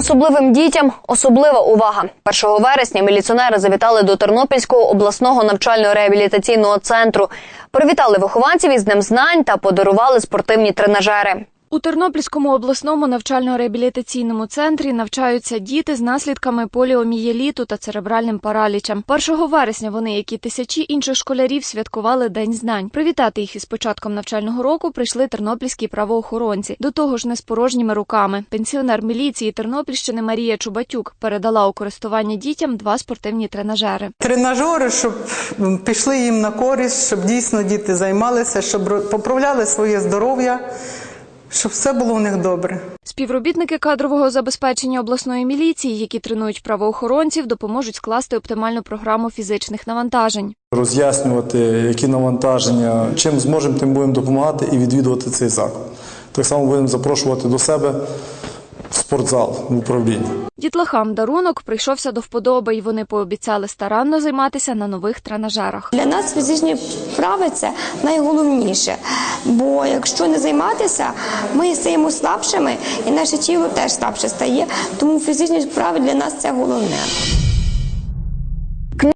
Особливим дітям особлива увага. 1 вересня міліціонери завітали до Тернопільського обласного навчально-реабілітаційного центру. Привітали вихованців із Днем знань та подарували спортивні тренажери. У Тернопільському обласному навчально-реабілітаційному центрі навчаються діти з наслідками поліомієліту та церебральним паралічем. 1 вересня вони, як і тисячі інших школярів, святкували День знань. Привітати їх із початком навчального року прийшли тернопільські правоохоронці. До того ж, не з порожніми руками. Пенсіонер міліції Тернопільщини Марія Чубатюк передала у користування дітям два спортивні тренажери. Тренажери, щоб пішли їм на користь, щоб дійсно діти займалися, щоб поправляли своє здоров'я, щоб все було у них добре. Співробітники кадрового забезпечення обласної міліції, які тренують правоохоронців, допоможуть скласти оптимальну програму фізичних навантажень. роз'яснювати, які навантаження, чим зможемо, тим будемо допомагати і відвідувати цей заклад. Так само будемо запрошувати до себе спортзал в управління. Дітлахам дарунок прийшовся до вподоби, і вони пообіцяли старанно займатися на нових тренажерах. Для нас фізичні вправи це найголовніше. Бо якщо не займатися, ми стаємо слабшими, і наше тіло теж слабше стає. Тому фізичні вправи для нас це головне.